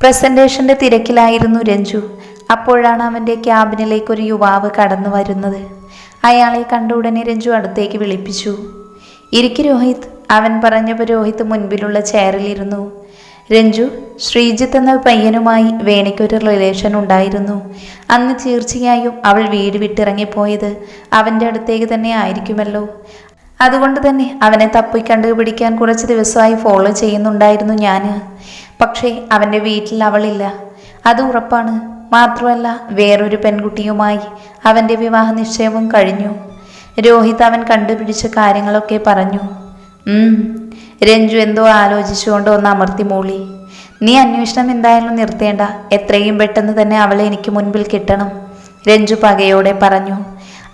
പ്രസന്റേഷന്റെ തിരക്കിലായിരുന്നു രഞ്ജു. അപ്പോഴാണ് അവന്റെ ക്യാബിനിലേക്ക് ഒരു യുവാവ് കടന്നു വരുന്നത്. അയാളെ കണ്ട ഉടനെ രഞ്ജു അടുത്തേക്ക് വിളിപ്പിച്ചു. ഇരിക്കു രോഹിത് അവൻ പറഞ്ഞപ്പോൾ രോഹിത് മുൻപിലുള്ള ചെയറിലിരുന്നു. രഞ്ജു ശ്രീജിത്ത് എന്ന പയ്യനുമായി വേണിക്കൊരു റിലേഷൻ ഉണ്ടായിരുന്നു. അന്ന് തീർച്ചയായും അവൾ വീട് വിട്ടിറങ്ങിപ്പോയത് അവന്റെ അടുത്തേക്ക് തന്നെ ആയിരിക്കുമല്ലോ. അതുകൊണ്ട് തന്നെ അവനെ തപ്പി കണ്ടുപിടിക്കാൻ കുറച്ച് ദിവസമായി ഫോളോ ചെയ്യുന്നുണ്ടായിരുന്നു ഞാൻ പക്ഷേ അവന്റെ വീട്ടിൽ അവളില്ല. അത് ഉറപ്പാണ്. മാത്രമല്ല വേറൊരു പെൺകുട്ടിയുമായി അവന്റെ വിവാഹ നിശ്ചയവും കഴിഞ്ഞു. രോഹിത് അവൻ കണ്ടുപിടിച്ച കാര്യങ്ങളൊക്കെ പറഞ്ഞു. രഞ്ജു എന്തോ ആലോചിച്ചുകൊണ്ട് ഒന്ന് അമർത്തി മൂളി. നീ അന്വേഷണം എന്തായാലും നിർത്തേണ്ട. എത്രയും പെട്ടെന്ന് തന്നെ അവളെ എനിക്ക് മുൻപിൽ കിട്ടണം രഞ്ജു പകയോടെ പറഞ്ഞു.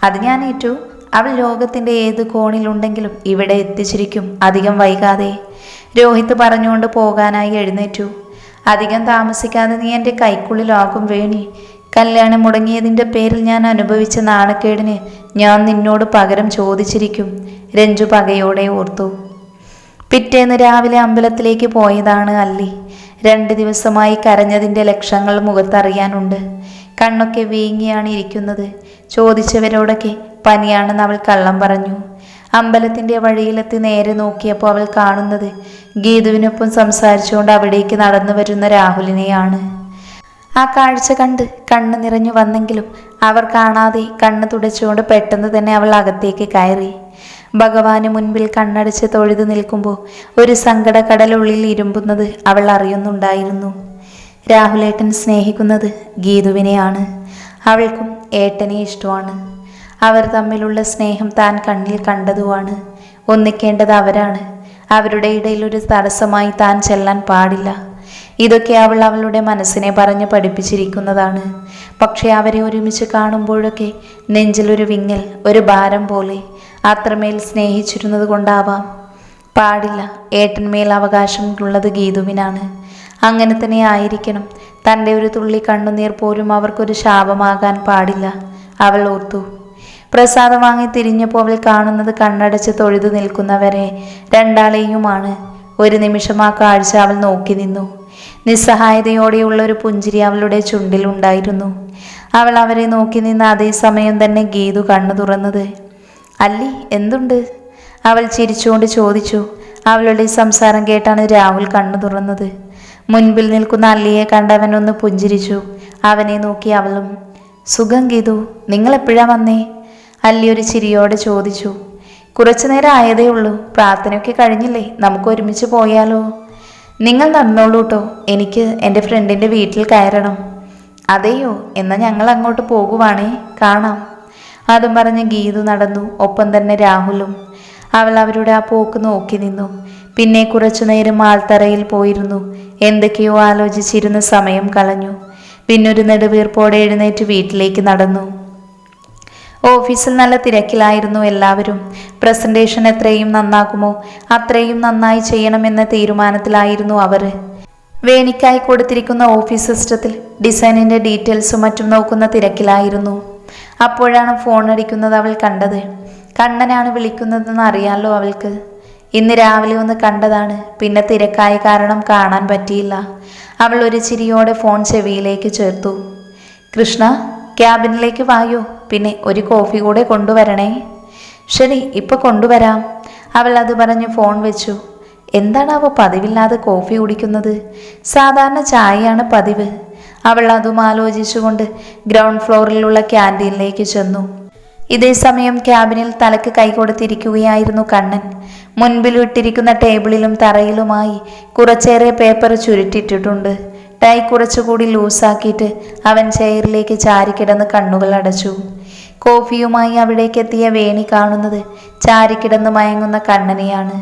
അത് ഞാൻ ഏറ്റു. അവൾ ലോകത്തിന്റെ ഏത് കോണിലുണ്ടെങ്കിലും ഇവിടെ എത്തിച്ചിരിക്കും. അധികം വൈകാതെ. രോഹിത് പറഞ്ഞുകൊണ്ട് പോകാനായി എഴുന്നേറ്റു. അധികം താമസിക്കാതെ നീ എന്റെ കൈക്കുള്ളിലാകും വേണി. കല്യാണം മുടങ്ങിയതിന്റെ പേരിൽ ഞാൻ അനുഭവിച്ച നാണക്കേടിന് ഞാൻ നിന്നോട് പകരം ചോദിച്ചിരിക്കും. രഞ്ജു പകയോടെ ഓർത്തു. പിറ്റേന്ന് രാവിലെ അമ്പലത്തിലേക്ക് പോയതാണ് അല്ലി. രണ്ട് ദിവസമായി കരഞ്ഞതിന്റെ ലക്ഷങ്ങൾ മുഖത്തറിയാനുണ്ട്. കണ്ണൊക്കെ വീങ്ങിയാണ് ഇരിക്കുന്നത്. ചോദിച്ചവരോടൊക്കെ പനിയാണെന്ന് അവൾ കള്ളം പറഞ്ഞു. അമ്പലത്തിന്റെ വഴിയിലെത്തി നേരെ നോക്കിയപ്പോൾ അവൾ കാണുന്നത് ഗീതുവിനൊപ്പം സംസാരിച്ചുകൊണ്ട് അവിടേക്ക് നടന്നു വരുന്ന രാഹുലിനെയാണ്. ആ കാഴ്ച കണ്ട് കണ്ണ് നിറഞ്ഞു വന്നെങ്കിലും അവർ കാണാതെ കണ്ണ് തുടച്ചുകൊണ്ട് പെട്ടെന്ന് തന്നെ അവൾ അകത്തേക്ക് കയറി. ഭഗവാന് മുൻപിൽ കണ്ണടച്ച് തൊഴുതു നിൽക്കുമ്പോൾ ഒരു സങ്കടക്കടലുള്ളിൽ ഇരുമ്പുന്നത് അവൾ അറിയുന്നുണ്ടായിരുന്നു. രാഹുലേട്ടൻ സ്നേഹിക്കുന്നത് ഗീതുവിനെയാണ്. അവൾക്കും ഏട്ടനെ ഇഷ്ടമാണ്. അവർ തമ്മിലുള്ള സ്നേഹം താൻ കണ്ണിൽ കണ്ടതുമാണ്. ഒന്നിക്കേണ്ടത് അവരാണ്. അവരുടെ ഇടയിൽ ഒരു തടസ്സമായി താൻ ചെല്ലാൻ പാടില്ല. ഇതൊക്കെ അവൾ അവളുടെ മനസ്സിനെ പറഞ്ഞ് പഠിപ്പിച്ചിരിക്കുന്നതാണ്. പക്ഷേ അവരെ ഒരുമിച്ച് കാണുമ്പോഴൊക്കെ നെഞ്ചിലൊരു വിങ്ങൽ ഒരു ഭാരം പോലെ അത്രമേൽ സ്നേഹിച്ചിരുന്നത് കൊണ്ടാവാം. പാടില്ല ഏട്ടന്മേൽ അവകാശം ഉള്ളത് ഗീതുവിനാണ്. അങ്ങനെ തന്നെ ആയിരിക്കണം. തന്റെ ഒരു തുള്ളി കണ്ണുനീർ പോലും അവർക്കൊരു ശാപമാകാൻ പാടില്ല. അവൾ ഓർത്തു. പ്രസാദം വാങ്ങി തിരിഞ്ഞപ്പോൾ കാണുന്നത് കണ്ണടച്ച് തൊഴുതു നിൽക്കുന്നവരെ രണ്ടാളെയുമാണ്. ഒരു നിമിഷം ആ കാഴ്ച അവൾ നോക്കി നിന്നു. നിസ്സഹായതയോടെയുള്ള ഒരു പുഞ്ചിരി അവളുടെ ചുണ്ടിലുണ്ടായിരുന്നു അവൾ അവരെ നോക്കി നിന്ന അതേ സമയം തന്നെ ഗീതു കണ്ണു തുറന്നത്. അല്ലി എന്തുണ്ട്? അവൾ ചിരിച്ചുകൊണ്ട് ചോദിച്ചു. അവളുടെ സംസാരം കേട്ടാണ് രാഹുൽ കണ്ണു തുറന്നത്. മുൻപിൽ നിൽക്കുന്ന അല്ലിയെ കണ്ടവൻ ഒന്ന് പുഞ്ചിരിച്ചു. അവനെ നോക്കി അവളും സുഖം ഗീതു നിങ്ങൾ എപ്പോഴാ വന്നേ? അല്ലി ഒരു ചിരിയോടെ ചോദിച്ചു കുറച്ചു നേരം ആയതേ ഉള്ളൂ പ്രാർത്ഥനയൊക്കെ കഴിഞ്ഞില്ലേ നമുക്ക് ഒരുമിച്ച് പോയാലോ? നിങ്ങൾ നടന്നോളൂ കേട്ടോ എനിക്ക് എന്റെ ഫ്രണ്ടിന്റെ വീട്ടിൽ കയറണം. അതെയോ എന്നാൽ ഞങ്ങൾ അങ്ങോട്ട് പോകുവാണേ കാണാം. അതും പറഞ്ഞ് ഗീതു നടന്നു ഒപ്പം തന്നെ രാഹുലും. അവൾ അവരുടെ ആ പോക്ക് നോക്കി നിന്നു. പിന്നെ കുറച്ചു നേരം ആൾത്തറയിൽ പോയിരുന്നു. എന്തൊക്കെയോ ആലോചിച്ചിരുന്ന സമയം കളഞ്ഞു. പിന്നൊരു നെടുവീർപ്പോടെ എഴുന്നേറ്റ് വീട്ടിലേക്ക് നടന്നു. ഓഫീസിൽ നല്ല തിരക്കിലായിരുന്നു എല്ലാവരും. പ്രസന്റേഷൻ എത്രയും നന്നാക്കുമോ അത്രയും നന്നായി ചെയ്യണമെന്ന തീരുമാനത്തിലായിരുന്നു അവർ വേണിക്കായി കൊടുത്തിരിക്കുന്ന ഓഫീസ് സിസ്റ്റത്തിൽ ഡിസൈനിന്റെ ഡീറ്റെയിൽസും മറ്റും നോക്കുന്ന തിരക്കിലായിരുന്നു. അപ്പോഴാണ് ഫോൺ അടിക്കുന്നത് അവൾ കണ്ടത്. കണ്ണനാണ് വിളിക്കുന്നതെന്ന് അറിയാമല്ലോ അവൾക്ക്. ഇന്ന് രാവിലെ ഒന്ന് കണ്ടതാണ്. പിന്നെ തിരക്കായ കാരണം കാണാൻ പറ്റിയില്ല. അവൾ ഒരു ചിരിയോടെ ഫോൺ ചെവിയിലേക്ക് ചേർത്തു. കൃഷ്ണ ക്യാബിനിലേക്ക് വായോ. പിന്നെ ഒരു കോഫി കൂടെ കൊണ്ടുവരണേ. ശരി ഇപ്പൊ കൊണ്ടുവരാം. അവൾ അത് പറഞ്ഞ് ഫോൺ വെച്ചു. എന്താണ് അവ പതിവില്ലാതെ കോഫി കുടിക്കുന്നത്? സാധാരണ ചായയാണ് പതിവ്. അവൾ അതും ആലോചിച്ചുകൊണ്ട് ഗ്രൗണ്ട് ഫ്ലോറിലുള്ള ക്യാന്റീനിലേക്ക് ചെന്നു. ഇതേ സമയം ക്യാബിനിൽ തലക്ക് കൈ കൊടുത്തിരിക്കുകയായിരുന്നു കണ്ണൻ. മുൻപിൽ ഇട്ടിരിക്കുന്ന ടേബിളിലും തറയിലുമായി കുറച്ചേറെ പേപ്പർ ചുരുട്ടിട്ടിട്ടുണ്ട് ടൈ കുറച്ചുകൂടി ലൂസാക്കിയിട്ട് അവൻ ചെയറിലേക്ക് ചാരിക്കിടന്ന് കണ്ണുകൾ അടച്ചു. കോഫിയുമായി അവിടേക്ക് എത്തിയ വേണി കാണുന്നത് ചാരിക്കിടന്ന് മയങ്ങുന്ന കണ്ണനെയാണ്.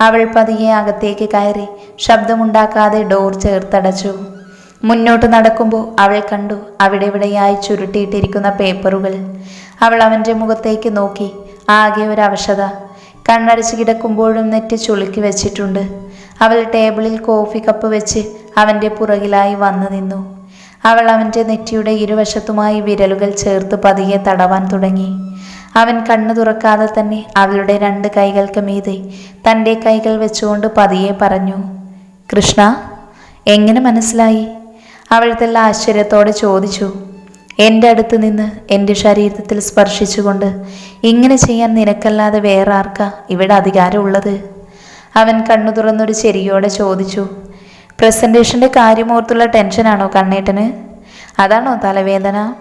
അവൾ പതിയെ അകത്തേക്ക് കയറി ശബ്ദമുണ്ടാക്കാതെ ഡോർ ചേർത്തടച്ചു. മുന്നോട്ട് നടക്കുമ്പോൾ അവൾ കണ്ടു അവിടെ ഇവിടെയായി ചുരുട്ടിയിട്ടിരിക്കുന്ന പേപ്പറുകൾ. അവൾ അവന്റെ മുഖത്തേക്ക് നോക്കി. ആകെ ഒരു അവശത. കണ്ണടച്ച് കിടക്കുമ്പോഴും നെറ്റ് ചുളുക്കി വെച്ചിട്ടുണ്ട്. അവൾ ടേബിളിൽ കോഫി കപ്പ് വെച്ച് അവന്റെ പുറകിലായി വന്നു നിന്നു. അവൾ അവന്റെ നെറ്റിയുടെ ഇരുവശത്തുമായി വിരലുകൾ ചേർത്ത് പതിയെ തടവാൻ തുടങ്ങി. അവൻ കണ്ണു തുറക്കാതെ തന്നെ അവളുടെ രണ്ട് കൈകൾക്ക് മീതെ തന്റെ കൈകൾ വെച്ചുകൊണ്ട് പതിയെ പറഞ്ഞു കൃഷ്ണ എങ്ങനെ മനസ്സിലായി? അവൾ ആശ്ചര്യത്തോടെ ചോദിച്ചു എന്റെ അടുത്ത് നിന്ന് എന്റെ ശരീരത്തിൽ സ്പർശിച്ചുകൊണ്ട് ഇങ്ങനെ ചെയ്യാൻ നിനക്കല്ലാതെ വേറെ ആർക്കാ ഇവിടെ അധികാരമുള്ളത് അവൻ കണ്ണു തുറന്നൊരു ചെരിയോടെ ചോദിച്ചു പ്രസന്റേഷന്റെ കാര്യമോർത്തുള്ള ടെൻഷനാണോ കണ്ണേട്ടന്? അതാണോ തലവേദന?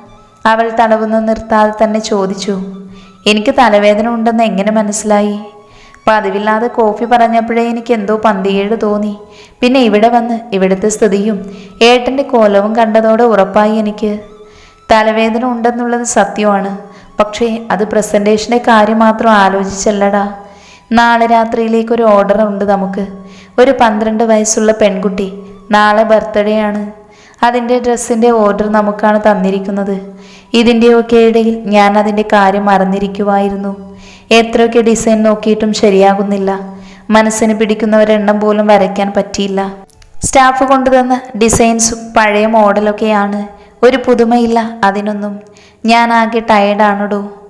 അവൾ തടവുന്നു നിർത്താതെ തന്നെ ചോദിച്ചു. എനിക്ക് തലവേദന ഉണ്ടെന്ന് എങ്ങനെ മനസ്സിലായി? പതിവില്ലാതെ കോഫി പറഞ്ഞപ്പോഴേ എനിക്ക് എന്തോ പന്തിയേട് തോന്നി. പിന്നെ ഇവിടെ വന്ന് ഇവിടുത്തെ സ്ഥിതിയും ഏട്ടന്റെ കോലവും കണ്ടതോടെ ഉറപ്പായി എനിക്ക്. തലവേദന ഉണ്ടെന്നുള്ളത് സത്യമാണ്. പക്ഷേ അത് പ്രസന്റേഷന്റെ കാര്യം മാത്രം ആലോചിച്ചല്ലടാ. നാളെ രാത്രിയിലേക്ക് ഒരു ഓർഡർ ഉണ്ട് നമുക്ക്. ഒരു പന്ത്രണ്ട് വയസ്സുള്ള പെൺകുട്ടി നാളെ ബർത്ത്ഡേ ആണ്. അതിന്റെ ഡ്രസ്സിന്റെ ഓർഡർ നമുക്കാണ് തന്നിരിക്കുന്നത്. ഇതിന്റെയൊക്കെ ഇടയിൽ ഞാൻ അതിന്റെ കാര്യം മറന്നിരിക്കുമായിരുന്നു എത്രയൊക്കെ ഡിസൈൻ നോക്കിയിട്ടും ശരിയാകുന്നില്ല. മനസ്സിന് പിടിക്കുന്ന ഒരെണ്ണം പോലും വരയ്ക്കാൻ പറ്റിയില്ല. സ്റ്റാഫ് കൊണ്ടുതന്ന ഡിസൈൻസും പഴയ മോഡലൊക്കെയാണ് ഒരു പുതുമയില്ല അതിനൊന്നും. ഞാൻ ആകെ ടയേർഡാണടോ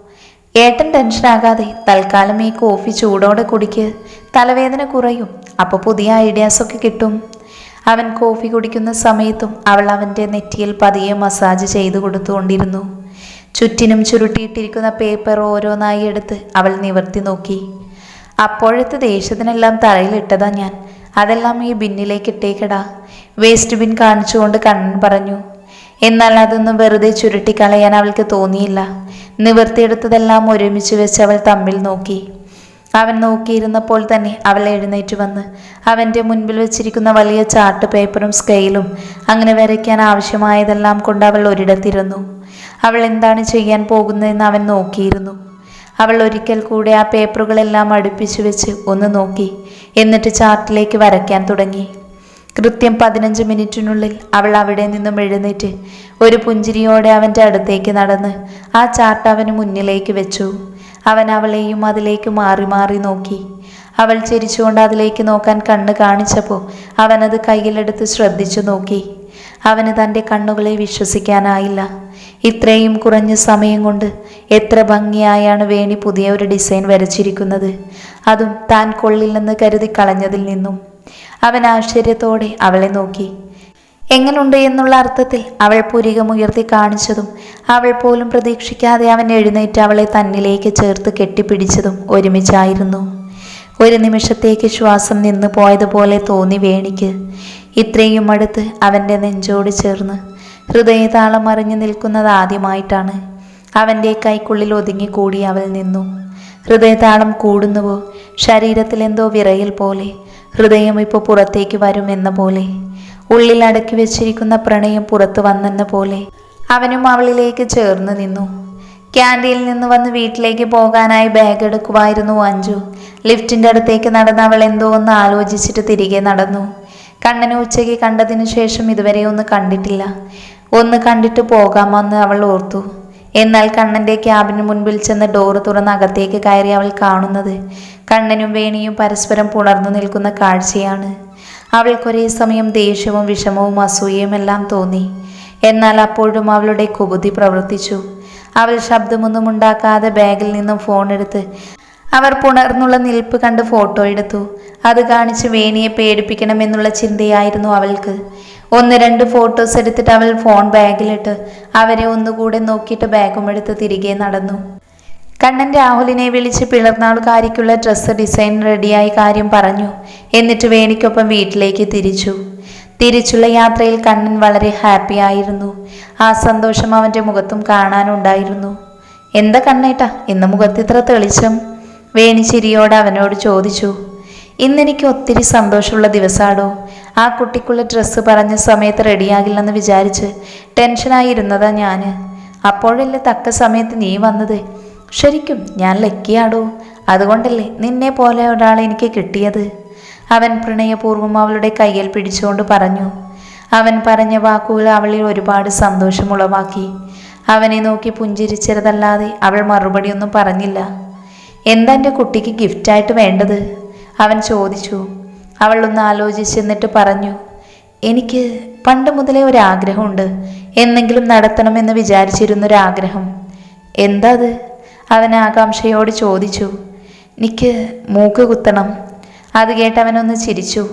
ഏട്ടൻ ടെൻഷനാകാതെ തൽക്കാലം ഈ കോഫി ചൂടോടെ കുടിക്ക്. തലവേദന കുറയും. അപ്പോൾ പുതിയ ഐഡിയാസൊക്കെ കിട്ടും. അവൻ കോഫി കുടിക്കുന്ന സമയത്തും അവൾ അവന്റെ നെറ്റിയിൽ പതിയെ മസാജ് ചെയ്തു കൊടുത്തുകൊണ്ടിരുന്നു. ചുറ്റിനും ചുരുട്ടിയിട്ടിരിക്കുന്ന പേപ്പർ ഓരോന്നായി എടുത്ത് അവൾ നിവർത്തി നോക്കി. അപ്പോഴത്തെ ദേഷ്യത്തിനെല്ലാം തറയിലിട്ടതാ ഞാൻ. അതെല്ലാം ഈ ബിന്നിലേക്ക് ഇട്ടേക്കടാ. വേസ്റ്റ് ബിൻ കാണിച്ചുകൊണ്ട് കണ്ണൻ പറഞ്ഞു എന്നാൽ അതൊന്നും വെറുതെ ചുരുട്ടിക്കളയാൻ അവൾക്ക് തോന്നിയില്ല. നിവർത്തിയെടുത്തതെല്ലാം ഒരുമിച്ച് വെച്ച് അവൾ തമ്മിൽ നോക്കി. അവൻ നോക്കിയിരുന്നപ്പോൾ തന്നെ അവൾ എഴുന്നേറ്റ് വന്ന് അവന്റെ മുൻപിൽ വെച്ചിരിക്കുന്ന വലിയ ചാർട്ട് പേപ്പറും സ്കെയിലും അങ്ങനെ വരയ്ക്കാൻ ആവശ്യമായതെല്ലാം കൊണ്ട് അവൾ ഒരിടത്തിരുന്നു. അവൾ എന്താണ് ചെയ്യാൻ പോകുന്നതെന്ന് അവൻ നോക്കിയിരുന്നു. അവൾ ഒരിക്കൽ കൂടെ ആ പേപ്പറുകളെല്ലാം അടുപ്പിച്ചു വെച്ച് ഒന്ന് നോക്കി. എന്നിട്ട് ചാർട്ടിലേക്ക് വരയ്ക്കാൻ തുടങ്ങി. കൃത്യം പതിനഞ്ച് മിനിറ്റിനുള്ളിൽ അവൾ അവിടെ നിന്നും എഴുന്നേറ്റ് ഒരു പുഞ്ചിരിയോടെ അവന്റെ അടുത്തേക്ക് നടന്ന് ആ ചാർട്ട് അവന് മുന്നിലേക്ക് വെച്ചു. അവൻ അവളെയും അതിലേക്ക് മാറി മാറി നോക്കി. അവൾ ചിരിച്ചുകൊണ്ട് അതിലേക്ക് നോക്കാൻ കണ്ണ് കാണിച്ചപ്പോൾ അവനത് കയ്യിലെടുത്ത് ശ്രദ്ധിച്ചു നോക്കി. അവന് തന്റെ കണ്ണുകളെ വിശ്വസിക്കാനായില്ല. ഇത്രയും കുറഞ്ഞ സമയം കൊണ്ട് എത്ര ഭംഗിയായാണ് വേണി പുതിയ ഒരു ഡിസൈൻ വരച്ചിരിക്കുന്നത്. അതും താൻ കൊള്ളില്ലെന്ന് കരുതി കളഞ്ഞതിൽ നിന്നും. അവൻ ആശ്ചര്യത്തോടെ അവളെ നോക്കി. എങ്ങനുണ്ട്? എന്നുള്ള അർത്ഥത്തിൽ അവൾ പുരികമുയർത്തി കാണിച്ചതും അവൾ പോലും പ്രതീക്ഷിക്കാതെ അവൻ എഴുന്നേറ്റ് അവളെ തന്നിലേക്ക് ചേർത്ത് കെട്ടിപ്പിടിച്ചതും ഒരുമിച്ചായിരുന്നു. ഒരു നിമിഷത്തേക്ക് ശ്വാസം നിന്നു പോയതുപോലെ തോന്നി വേണിക്ക്. ഇത്രയും അടുത്ത് അവന്റെ നെഞ്ചോട് ചേർന്ന് ഹൃദയതാളം അറിഞ്ഞു നിൽക്കുന്നത് ആദ്യമായിട്ടാണ്. അവന്റെ കൈക്കുള്ളിൽ ഒതുങ്ങിക്കൂടി അവൾ നിന്നു. ഹൃദയതാളം കൂടുന്നുവോ? ശരീരത്തിൽ എന്തോ വിറയൽ പോലെ ഹൃദയം ഇപ്പോൾ പുറത്തേക്ക് വരുമെന്ന പോലെ. ഉള്ളിൽ അടക്കി വെച്ചിരിക്കുന്ന പ്രണയം പുറത്തു വന്നെന്ന പോലെ. അവനും അവളിലേക്ക് ചേർന്ന് നിന്നു. ക്യാന്റീനിൽ നിന്ന് വന്ന് വീട്ടിലേക്ക് പോകാനായി ബാഗ് എടുക്കുമായിരുന്നു അഞ്ജു. ലിഫ്റ്റിന്റെ അടുത്തേക്ക് നടന്ന അവൾ എന്തോ ഒന്ന് ആലോചിച്ചിട്ട് തിരികെ നടന്നു. കണ്ണനെ ഉച്ചയ്ക്ക് കണ്ടതിനു ശേഷം ഇതുവരെ ഒന്ന് കണ്ടിട്ടില്ല. ഒന്ന് കണ്ടിട്ട് പോകാമെന്ന് അവൾ ഓർത്തു. എന്നാൽ കണ്ണന്റെ ക്യാബിന് മുൻപിൽ ചെന്ന് ഡോറ് തുറന്ന് അകത്തേക്ക് കയറി അവൾ കാണുന്നത്. കണ്ണനും വേണിയും പരസ്പരം പുണർന്നു നിൽക്കുന്ന കാഴ്ചയാണ്. അവൾക്കൊരേ സമയം ദേഷ്യവും വിഷമവും അസൂയയും എല്ലാം തോന്നി. എന്നാൽ അപ്പോഴും അവളുടെ കുബുദ്ധി പ്രവർത്തിച്ചു. അവൾ ശബ്ദമൊന്നും ഉണ്ടാക്കാതെ ബാഗിൽ നിന്നും ഫോൺ എടുത്ത് അവർ പുണർന്നുള്ള നിൽപ്പ് കണ്ട് ഫോട്ടോ എടുത്തു. അത് കാണിച്ച് വേണിയെ പേടിപ്പിക്കണമെന്നുള്ള ചിന്തയായിരുന്നു അവൾക്ക്. ഒന്ന് രണ്ട് ഫോട്ടോസ് എടുത്തിട്ട് അവൾ ഫോൺ ബാഗിലിട്ട് അവരെ ഒന്നുകൂടെ നോക്കിയിട്ട് ബാഗും എടുത്ത് തിരികെ നടന്നു. കണ്ണൻ രാഹുലിനെ വിളിച്ച് പിളർന്നാൾക്കാരിക്കുള്ള ഡ്രസ്സ് ഡിസൈൻ റെഡിയായി കാര്യം പറഞ്ഞു. എന്നിട്ട് വേണിക്കൊപ്പം വീട്ടിലേക്ക് തിരിച്ചു. തിരിച്ചുള്ള യാത്രയിൽ കണ്ണൻ വളരെ ഹാപ്പി ആയിരുന്നു. ആ സന്തോഷം അവന്റെ മുഖത്തും കാണാനുണ്ടായിരുന്നു. എന്താ കണ്ണേട്ടാ ഇന്ന് മുഖത്ത് ഇത്ര തെളിച്ചം? വേണി അവനോട് ചോദിച്ചു. ഇന്നെനിക്ക് ഒത്തിരി സന്തോഷമുള്ള ദിവസമാടോ ആ കുട്ടിക്കുള്ള ഡ്രസ്സ് പറഞ്ഞ സമയത്ത് റെഡിയാകില്ലെന്ന് വിചാരിച്ച് ടെൻഷനായിരുന്നതാ ഞാൻ അപ്പോഴല്ലേ തക്ക സമയത്ത് നീ വന്നത്? ശരിക്കും ഞാൻ ലക്കിയാടോ? അതുകൊണ്ടല്ലേ നിന്നെ പോലെ ഒരാളെ എനിക്ക് കിട്ടിയത്? അവൻ പ്രണയപൂർവം അവളുടെ കയ്യിൽ പിടിച്ചുകൊണ്ട് പറഞ്ഞു. അവൻ പറഞ്ഞ വാക്കുകൾ അവളിൽ ഒരുപാട് സന്തോഷമുളവാക്കി. അവനെ നോക്കി പുഞ്ചിരിച്ചതല്ലാതെ അവൾ മറുപടിയൊന്നും പറഞ്ഞില്ല. എന്താ എന്റെ കുട്ടിക്ക് ഗിഫ്റ്റായിട്ട് വേണ്ടത്? അവൻ ചോദിച്ചു. അവൾ ഒന്ന് ആലോചിച്ചെന്നിട്ട് പറഞ്ഞു എനിക്ക് പണ്ട് മുതലേ ഒരാഗ്രഹമുണ്ട്. എന്നെങ്കിലും നടത്തണമെന്ന് വിചാരിച്ചിരുന്നൊരാഗ്രഹം. എന്താ അത്? അവൻ ആകാംക്ഷയോട് ചോദിച്ചു എനിക്ക് മൂക്ക് കുത്തണം. അത് കേട്ട് അവനൊന്ന് ചിരിച്ചു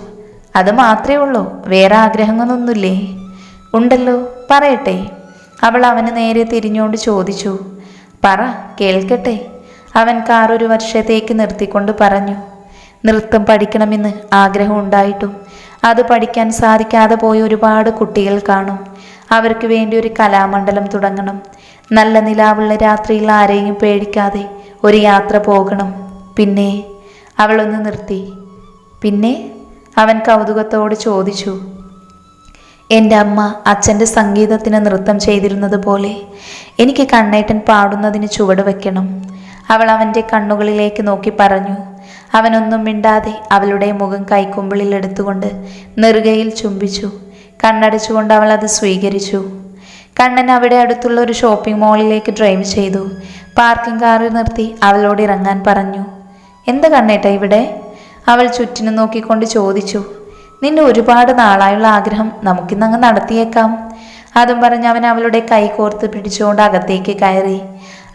അത് മാത്രമേ ഉള്ളൂ വേറെ ആഗ്രഹങ്ങളൊന്നുമില്ലേ? ഉണ്ടല്ലോ പറയട്ടെ. അവൾ അവന് നേരെ തിരിഞ്ഞുകൊണ്ട് ചോദിച്ചു പറ കേൾക്കട്ടെ. അവൻ കാർ ഒരു വർഷത്തേക്ക് നിർത്തിക്കൊണ്ട് പറഞ്ഞു നൃത്തം പഠിക്കണമെന്ന് ആഗ്രഹം ഉണ്ടായിട്ടും അത് പഠിക്കാൻ സാധിക്കാതെ പോയ ഒരുപാട് കുട്ടികൾ കാണും. അവർക്ക് വേണ്ടി ഒരു കലാമണ്ഡലം തുടങ്ങണം. നല്ല നിലാവുള്ള രാത്രിയിൽ ആരെയും പേടിക്കാതെ ഒരു യാത്ര പോകണം. പിന്നെ അവളൊന്ന് നിർത്തി. പിന്നെ അവൻ കൗതുകത്തോട് ചോദിച്ചു എന്റെ അമ്മ അച്ഛന്റെ സംഗീതത്തിന് നൃത്തം ചെയ്തിരുന്നത് പോലെ എനിക്ക് കണ്ണേട്ടൻ പാടുന്നതിന് ചുവട് വെക്കണം. അവൾ അവന്റെ കണ്ണുകളിലേക്ക് നോക്കി പറഞ്ഞു അവനൊന്നും മിണ്ടാതെ അവളുടെ മുഖം കൈക്കുമ്പിളിൽ എടുത്തുകൊണ്ട് നെറുകയിൽ ചുംബിച്ചു. കണ്ണടച്ചുകൊണ്ട് അവൾ അത് സ്വീകരിച്ചു. കണ്ണൻ അവിടെ അടുത്തുള്ള ഒരു ഷോപ്പിംഗ് മാളിലേക്ക് ഡ്രൈവ് ചെയ്തു. പാർക്കിംഗ് കാറിൽ നിർത്തി അവളോട് ഇറങ്ങാൻ പറഞ്ഞു. എന്ത് കണ്ണേട്ട ഇവിടെ? അവൾ ചുറ്റിനു നോക്കിക്കൊണ്ട് ചോദിച്ചു. നിന്റെ ഒരുപാട് നാളായുള്ള ആഗ്രഹം നമുക്കിന്നങ്ങ് നടത്തിയേക്കാം. അതും പറഞ്ഞ് അവൻ അവളുടെ കൈ കോർത്ത് പിടിച്ചുകൊണ്ട് അകത്തേക്ക് കയറി.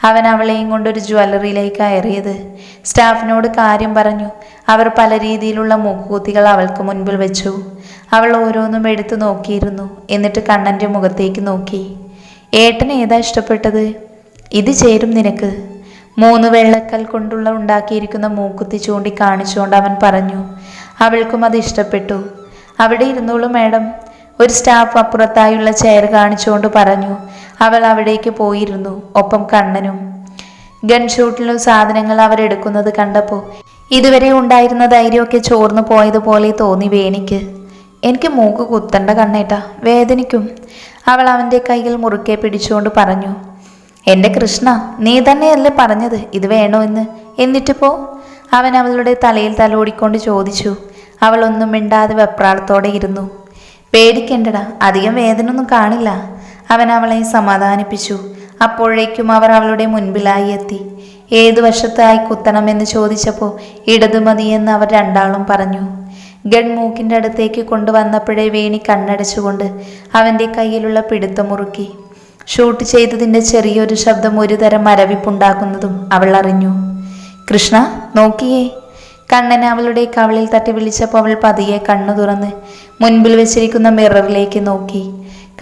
അവൻ അവളെയും കൊണ്ടൊരു ജ്വല്ലറിയിലേക്ക് കയറിയത്. സ്റ്റാഫിനോട് കാര്യം പറഞ്ഞു. അവർ പല രീതിയിലുള്ള മൂക്കുകുത്തികൾ അവൾക്ക് മുൻപിൽ വെച്ചു. അവൾ ഓരോന്നും എടുത്തു നോക്കിയിരുന്നു. എന്നിട്ട് കണ്ണന്റെ മുഖത്തേക്ക് നോക്കി. ഏട്ടന് ഏതാ ഇഷ്ടപ്പെട്ടത്? ഇത് ചേരും നിനക്ക്. മൂന്ന് വെള്ളക്കൽ കൊണ്ടുള്ള ഉണ്ടാക്കിയിരിക്കുന്ന മൂക്കുത്തി ചൂണ്ടി കാണിച്ചുകൊണ്ട് അവൻ പറഞ്ഞു. അവൾക്കും അത് ഇഷ്ടപ്പെട്ടു. അവിടെ ഇരുന്നോളൂ മാഡം. ഒരു സ്റ്റാഫ് അപ്പുറത്തായുള്ള ചെയർ കാണിച്ചുകൊണ്ട് പറഞ്ഞു. അവൾ അവിടേക്ക് പോയിരുന്നു ഒപ്പം കണ്ണനും. ഗൺ ഷൂട്ടിലും സാധനങ്ങൾ അവരെടുക്കുന്നത് കണ്ടപ്പോൾ ഇതുവരെ ഉണ്ടായിരുന്ന ധൈര്യമൊക്കെ ചോർന്നു പോയതുപോലെ തോന്നി വേണിക്ക്. എനിക്ക് മൂക്ക് കുത്തണ്ട കണ്ണേട്ട വേദനിക്കും അവൾ അവന്റെ കയ്യിൽ മുറുക്കെ പിടിച്ചുകൊണ്ട് പറഞ്ഞു. എന്റെ കൃഷ്ണ നീ തന്നെയല്ലേ പറഞ്ഞത് ഇത് വേണോ എന്ന്? എന്നിട്ട് പോ. അവൻ അവളുടെ തലയിൽ തലോടിക്കൊണ്ട് ചോദിച്ചു. അവൾ ഒന്നും മിണ്ടാതെ വെപ്രാളത്തോടെ ഇരുന്നു. പേടിക്കണ്ടടാ അധികം വേദനൊന്നും കാണില്ല. അവൻ അവളെ സമാധാനിപ്പിച്ചു. അപ്പോഴേക്കും അവർ അവളുടെ മുൻപിലായി എത്തി. ഏതു വശത്തായി കുത്തണമെന്ന് ചോദിച്ചപ്പോൾ ഇടതു മതിയെന്ന് അവർ രണ്ടാളും പറഞ്ഞു. ഗൺ മൂക്കിന്റെ അടുത്തേക്ക് കൊണ്ടുവന്നപ്പോഴേ വേണി കണ്ണടച്ചുകൊണ്ട് അവന്റെ കയ്യിലുള്ള പിടുത്തം മുറുക്കി. ഷൂട്ട് ചെയ്തതിന്റെ ചെറിയൊരു ശബ്ദം ഒരുതരം മരവിപ്പുണ്ടാക്കുന്നതും അവൾ അറിഞ്ഞു. കൃഷ്ണ നോക്കിയേ. കണ്ണൻ അവളുടെ കവളിൽ തട്ടി വിളിച്ചപ്പോൾ അവൾ പതിയെ കണ്ണു തുറന്ന് മുൻപിൽ വെച്ചിരിക്കുന്ന മിററിലേക്ക് നോക്കി.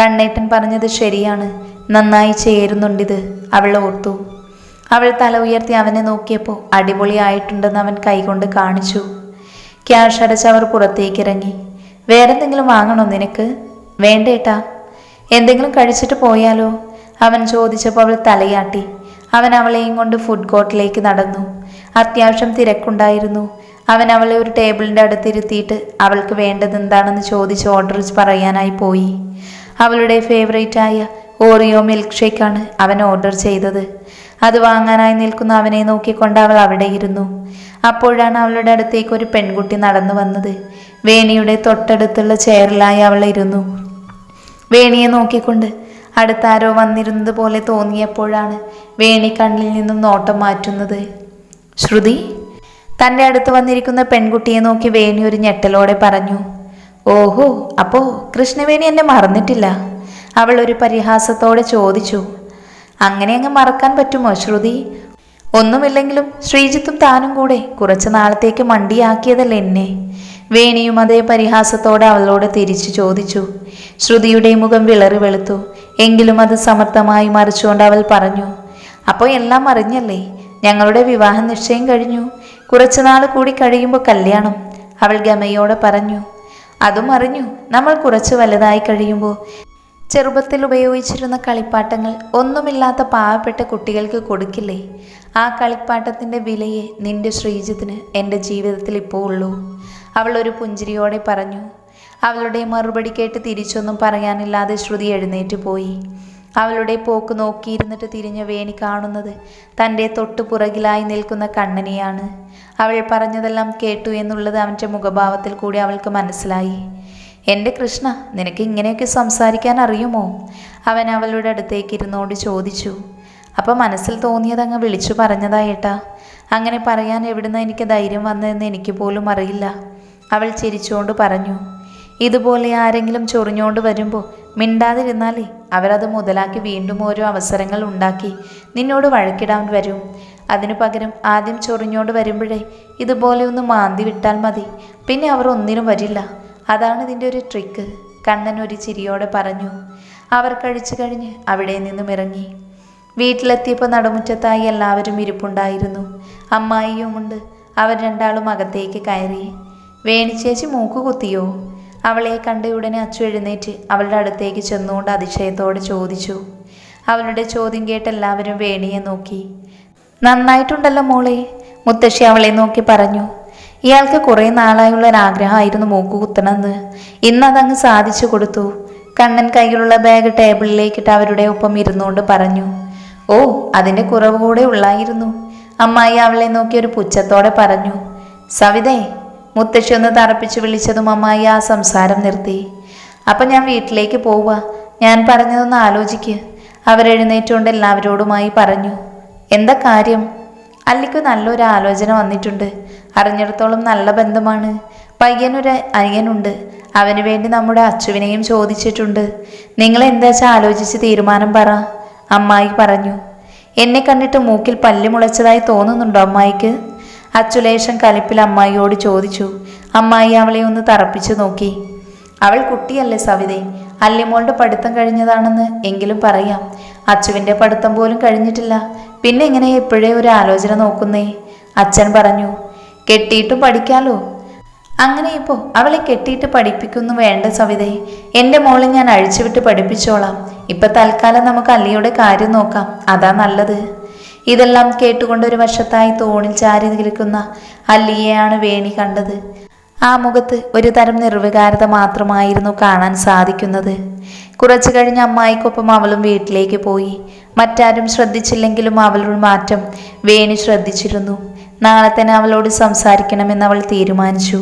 കണ്ണേട്ടൻ പറഞ്ഞത് ശരിയാണ്. നന്നായി ചേരുന്നുണ്ടിത്. അവൾ ഓർത്തു. അവൾ തല ഉയർത്തി അവനെ നോക്കിയപ്പോൾ അടിപൊളിയായിട്ടുണ്ടെന്ന് അവൻ കൈകൊണ്ട് കാണിച്ചു. ക്യാഷ് അടച്ച് അവർ പുറത്തേക്ക് ഇറങ്ങി. വേറെന്തെങ്കിലും വാങ്ങണോ നിനക്ക്? വേണ്ടേട്ടാ എന്തെങ്കിലും കഴിച്ചിട്ട് പോയാലോ? അവൻ ചോദിച്ചപ്പോൾ അവൾ തലയാട്ടി. അവൻ അവളെയും കൊണ്ട് ഫുഡ് കോർട്ടിലേക്ക് നടന്നു. അത്യാവശ്യം തിരക്കുണ്ടായിരുന്നു. അവൻ അവളെ ഒരു ടേബിളിന്റെ അടുത്തിരുത്തിയിട്ട് അവൾക്ക് വേണ്ടത് എന്താണെന്ന് ചോദിച്ച് ഓർഡർ പറയാനായി പോയി. അവളുടെ ഫേവറേറ്റായ ഓറിയോ മിൽക്ക് ഷേക്കാണ് അവൻ ഓർഡർ ചെയ്തത്. അത് വാങ്ങാനായി നിൽക്കുന്ന അവനെ നോക്കിക്കൊണ്ട് അവൾ അവിടെ ഇരുന്നു. അപ്പോഴാണ് അവളുടെ അടുത്തേക്ക് ഒരു പെൺകുട്ടി നടന്നു വന്നത്. വേണിയുടെ തൊട്ടടുത്തുള്ള ചെയറിലായി അവൾ ഇരുന്നു. വേണിയെ നോക്കിക്കൊണ്ട് അടുത്താരോ വന്നിരുന്നത് പോലെ തോന്നിയപ്പോഴാണ് വേണി കണ്ണിൽ നിന്നും നോട്ടം മാറ്റുന്നത്. ശ്രുതി തന്റെ അടുത്ത് വന്നിരിക്കുന്ന പെൺകുട്ടിയെ നോക്കി വേണി ഒരു ഞെട്ടലോടെ പറഞ്ഞു ഓഹോ അപ്പോ കൃഷ്ണവേണി എന്നെ മറന്നിട്ടില്ല. അവൾ ഒരു പരിഹാസത്തോടെ ചോദിച്ചു. അങ്ങനെ അങ്ങ് മറക്കാൻ പറ്റുമോ ശ്രുതി? ഒന്നുമില്ലെങ്കിലും ശ്രീജിത്തും താനും കൂടെ കുറച്ചു നാളത്തേക്ക് മണ്ടിയാക്കിയതല്ലേ എന്നെ. വേണിയും അതേ പരിഹാസത്തോടെ അവളോട് തിരിച്ചു ചോദിച്ചു. ശ്രുതിയുടെ മുഖം വിളറി വെളുത്തു. എങ്കിലും അത് സമർത്ഥമായി മറിച്ചുകൊണ്ട് അവൾ പറഞ്ഞു അപ്പോൾ എല്ലാം അറിഞ്ഞല്ലേ? ഞങ്ങളുടെ വിവാഹ നിശ്ചയം കഴിഞ്ഞു. കുറച്ചു നാൾ കൂടി കഴിയുമ്പോൾ കല്യാണം അവൾ ഗമയോടെ പറഞ്ഞു. അതും അറിഞ്ഞു. നമ്മൾ കുറച്ച് വലുതായി കഴിയുമ്പോൾ ചെറുപ്പത്തിൽ ഉപയോഗിച്ചിരുന്ന കളിപ്പാട്ടങ്ങൾ ഒന്നുമില്ലാത്ത പാവപ്പെട്ട കുട്ടികൾക്ക് കൊടുക്കില്ലേ? ആ കളിപ്പാട്ടത്തിന്റെ വിലയെ നിന്റെ ശ്രീജിത്തിന് എന്റെ ജീവിതത്തിൽ ഇപ്പോൾ ഉള്ളൂ. അവൾ ഒരു പുഞ്ചിരിയോടെ പറഞ്ഞു. അവളുടെ മറുപടി കേട്ട് തിരിച്ചൊന്നും പറയാനില്ലാതെ ശ്രുതി എഴുന്നേറ്റ് പോയി. അവളുടെ പോക്ക് നോക്കിയിരുന്നിട്ട് തിരിഞ്ഞ വേണി കാണുന്നത് തന്റെ തൊട്ടു പുറകിലായി നിൽക്കുന്ന കണ്ണനെയാണ്. അവൾ പറഞ്ഞതെല്ലാം കേട്ടു എന്നുള്ളത് അവന്റെ മുഖഭാവത്തിൽ കൂടി അവൾക്ക് മനസ്സിലായി. എന്റെ കൃഷ്ണ നിനക്ക് ഇങ്ങനെയൊക്കെ സംസാരിക്കാൻ അറിയുമോ? അവൻ അവളുടെ അടുത്തേക്ക് ഇരുന്നോട് ചോദിച്ചു. അപ്പം മനസ്സിൽ തോന്നിയത് അങ്ങ് വിളിച്ചു പറഞ്ഞതായേട്ടാ അങ്ങനെ പറയാൻ എവിടുന്ന എനിക്ക് ധൈര്യം വന്നതെന്ന് എനിക്ക് പോലും അറിയില്ല. അവൾ ചിരിച്ചുകൊണ്ട് പറഞ്ഞു. ഇതുപോലെ ആരെങ്കിലും ചൊറിഞ്ഞുകൊണ്ട് വരുമ്പോൾ മിണ്ടാതിരുന്നാലേ അവരത് മുതലാക്കി വീണ്ടും ഓരോ അവസരങ്ങൾ ഉണ്ടാക്കി. നിന്നോട് വഴക്കിടാൻ വരും. അതിനു പകരം ആദ്യം ചൊറിഞ്ഞോട് വരുമ്പോഴേ ഇതുപോലെ ഒന്ന് മാന്തി വിട്ടാൽ മതി. പിന്നെ അവർ ഒന്നിനും വരില്ല. അതാണ് ഇതിന്റെ ഒരു ട്രിക്ക് കണ്ണൻ ഒരു ചിരിയോടെ പറഞ്ഞു. അവർ കഴിച്ചു കഴിഞ്ഞ് അവിടെ നിന്നും ഇറങ്ങി. വീട്ടിലെത്തിയപ്പോൾ നടുമുറ്റത്തായി എല്ലാവരും ഇരിപ്പുണ്ടായിരുന്നു. അമ്മായിയുമുണ്ട് അവർ രണ്ടാളും അകത്തേക്ക് കയറി. വേണിച്ചേച്ചി മൂക്ക് കുത്തിയോ അവളെ കണ്ട ഉടനെ അച്ചു എഴുന്നേറ്റ് അവളുടെ അടുത്തേക്ക് ചെന്നുകൊണ്ട് അതിശയത്തോടെ ചോദിച്ചു. അവളുടെ ചോദ്യം കേട്ട് എല്ലാവരും വേണിയെ നോക്കി. നന്നായിട്ടുണ്ടല്ലോ മോളെ മുത്തശ്ശി അവളെ നോക്കി പറഞ്ഞു. ഇയാൾക്ക് കുറേ നാളായുള്ള ഒരാഗ്രഹമായിരുന്നു മൂക്ക് കുത്തണമെന്ന് ഇന്ന് അതങ്ങ് സാധിച്ചു കൊടുത്തു. കണ്ണൻ കയ്യിലുള്ള ബാഗ് ടേബിളിലേക്കിട്ട് അവരുടെ ഒപ്പം ഇരുന്നുകൊണ്ട് പറഞ്ഞു. ഓ അതിന്റെ കുറവ് കൂടെ ഉള്ളായിരുന്നു. അമ്മായി അവളെ നോക്കി ഒരു പുച്ഛത്തോടെ പറഞ്ഞു. സവിതേ മുത്തശ്ശി ഒന്ന് തറപ്പിച്ച് വിളിച്ചതും അമ്മായി ആ സംസാരം നിർത്തി. അപ്പം ഞാൻ വീട്ടിലേക്ക് പോവുക ഞാൻ പറഞ്ഞതൊന്ന് ആലോചിക്ക്. അവരെഴുന്നേറ്റുകൊണ്ട് എല്ലാവരോടുമായി പറഞ്ഞു. എന്താ കാര്യം? അല്ലിക്ക് നല്ലൊരു ആലോചന വന്നിട്ടുണ്ട്. അറിഞ്ഞിടത്തോളം നല്ല ബന്ധമാണ്. പയ്യനൊരു അനിയനുണ്ട്. അവന് വേണ്ടി നമ്മുടെ അച്ചുവിനെയും ചോദിച്ചിട്ടുണ്ട്. നിങ്ങൾ എന്താ വെച്ചാൽ ആലോചിച്ച് തീരുമാനം പറ അമ്മായി പറഞ്ഞു. എന്നെ കണ്ടിട്ട് മൂക്കിൽ പല്ല് മുളച്ചതായി തോന്നുന്നുണ്ടോ അമ്മായിക്ക്? അച്ചുലേശം കലിപ്പിൽ അമ്മായിയോട് ചോദിച്ചു അമ്മായി അവളെ ഒന്ന് തറപ്പിച്ചു നോക്കി. അവൾ കുട്ടിയല്ലേ സവിതേ അല്ലിമോളുടെ പഠിത്തം കഴിഞ്ഞതാണെന്ന് എങ്കിലും പറയാം. അച്ചുവിന്റെ പഠിത്തം പോലും കഴിഞ്ഞിട്ടില്ല. പിന്നെ എങ്ങനെ എപ്പോഴേ ഒരു ആലോചന നോക്കുന്നേ? അച്ഛൻ പറഞ്ഞു കെട്ടിയിട്ടും പഠിക്കാലോ? അങ്ങനെ ഇപ്പോൾ അവളെ കെട്ടിയിട്ട് പഠിപ്പിക്കുന്നു വേണ്ട സവിതേ. എന്റെ മോളെ ഞാൻ അഴിച്ചുവിട്ട് പഠിപ്പിച്ചോളാം. ഇപ്പം തൽക്കാലം നമുക്ക് അല്ലിയുടെ കാര്യം നോക്കാം. അതാ നല്ലത്. ഇതെല്ലാം കേട്ടുകൊണ്ട് ഒരു വശത്തായി തോണിൽ ചാരി നിൽക്കുന്ന അല്ലിയെയാണ് വേണി കണ്ടത്. ആ മുഖത്ത് ഒരു തരം നിർവികാരത മാത്രമായിരുന്നു കാണാൻ സാധിക്കുന്നത്. കുറച്ചു കഴിഞ്ഞ് അമ്മായിക്കൊപ്പം അവളും വീട്ടിലേക്ക് പോയി. മറ്റാരും ശ്രദ്ധിച്ചില്ലെങ്കിലും അവളുടെ മാറ്റം വേണി ശ്രദ്ധിച്ചിരുന്നു. നാളെ തന്നെ അവളോട് സംസാരിക്കണമെന്ന് അവൾ തീരുമാനിച്ചു.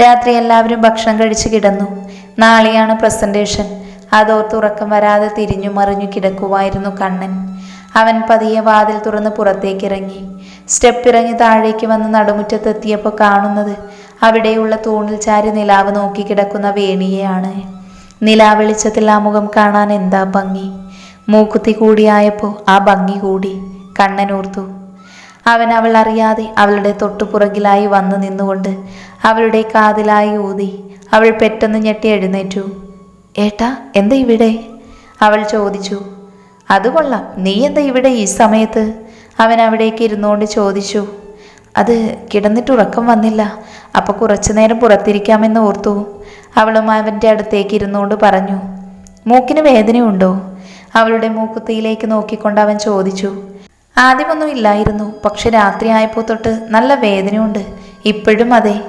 രാത്രി എല്ലാവരും ഭക്ഷണം കഴിച്ച് കിടന്നു. നാളെയാണ് പ്രസന്റേഷൻ. അതോർത്ത് ഉറക്കം വരാതെ തിരിഞ്ഞു മറിഞ്ഞു കിടക്കുമായിരുന്നു കണ്ണൻ. അവൻ പതിയെ വാതിൽ തുറന്ന് പുറത്തേക്കിറങ്ങി. സ്റ്റെപ്പ് ഇറങ്ങി താഴേക്ക് വന്ന് നടുമുറ്റത്തെത്തിയപ്പോൾ കാണുന്നത് അവിടെയുള്ള തൂണിൽ ചാരി നിലാവ് നോക്കി കിടക്കുന്ന വേണിയെയാണ്. നിലാവെളിച്ചത്തിൽ ആ മുഖം കാണാൻ എന്താ ഭംഗി? മൂക്കുത്തി കൂടിയായപ്പോൾ ആ ഭംഗി കൂടി. കണ്ണനോർത്തു അവൻ അവൾ അറിയാതെ അവളുടെ തൊട്ടുപുറകിലായി വന്നു നിന്നുകൊണ്ട് അവളുടെ കാതിലായി ഊതി. അവൾ പെട്ടെന്ന് ഞെട്ടി എഴുന്നേറ്റു. ഏട്ടാ എന്താ ഇവിടെ? അവൾ ചോദിച്ചു. അത് കൊള്ളാം നീ എന്താ ഇവിടെ ഈ സമയത്ത്? അവൻ അവിടേക്ക് ഇരുന്നുകൊണ്ട് ചോദിച്ചു. അത് കിടന്നിട്ട് ഉറക്കം വന്നില്ല അപ്പോൾ കുറച്ചു നേരം പുറത്തിരിക്കാമെന്ന് ഓർത്തു. അവളും അവന്റെ അടുത്തേക്ക് ഇരുന്നുകൊണ്ട് പറഞ്ഞു മൂക്കിന് വേദനയുണ്ടോ? അവളുടെ മൂക്കുത്തിയിലേക്ക് നോക്കിക്കൊണ്ട് അവൻ ചോദിച്ചു. ആദ്യമൊന്നും ഇല്ലായിരുന്നു പക്ഷെ രാത്രിയായപ്പോൾ തൊട്ട് നല്ല വേദനയുണ്ട് ഇപ്പോഴും അതെ.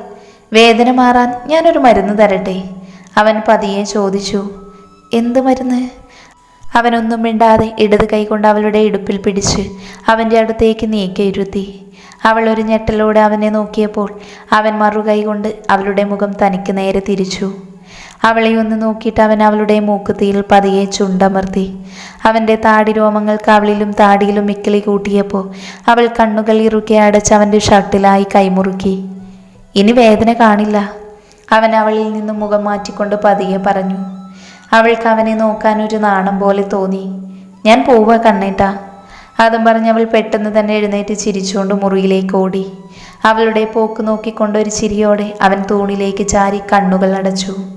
വേദന മാറാൻ ഞാനൊരു മരുന്ന് തരട്ടെ? അവൻ പതിയെ ചോദിച്ചു എന്ത് മരുന്ന്? അവനൊന്നും മിണ്ടാതെ ഇടത് കൈകൊണ്ട് അവളുടെ ഇടുപ്പിൽ പിടിച്ച് അവന്റെ അടുത്തേക്ക് നീക്കിയിരുത്തി അവൾ ഒരു ഞെട്ടലോടെ അവനെ നോക്കിയപ്പോൾ അവൻ മറുകൈ കൊണ്ട് അവളുടെ മുഖം തനിക്ക് നേരെ തിരിച്ചു. അവളെ ഒന്ന് നോക്കിയിട്ട് അവൻ അവളുടെ മൂക്കുത്തിയിൽ പതിയെ ചുണ്ടമർത്തി. അവന്റെ താടി രോമങ്ങൾ കവളിലും താടിയിലും മിക്കിളി കൂട്ടിയപ്പോൾ അവൾ കണ്ണുകൾ ഇറുക്കി അടച്ച് അവന്റെ ഷർട്ടിലായി കൈമുറുക്കി. ഇനി വേദന കാണില്ല. അവൻ അവളിൽ നിന്ന് മുഖം മാറ്റിക്കൊണ്ട് പതിയെ പറഞ്ഞു അവൾക്ക് അവനെ നോക്കാൻ ഒരു നാണം പോലെ തോന്നി. ഞാൻ പോവുക കണ്ണേട്ടാ. അതും പറഞ്ഞ് അവൾ പെട്ടെന്ന് തന്നെ എഴുന്നേറ്റ് ചിരിച്ചുകൊണ്ട് മുറിയിലേക്ക് ഓടി. അവളുടെ പോക്ക് നോക്കിക്കൊണ്ട് ഒരു ചിരിയോടെ അവൻ തൂണിലേക്ക് ചാരി കണ്ണുകൾ അടച്ചു.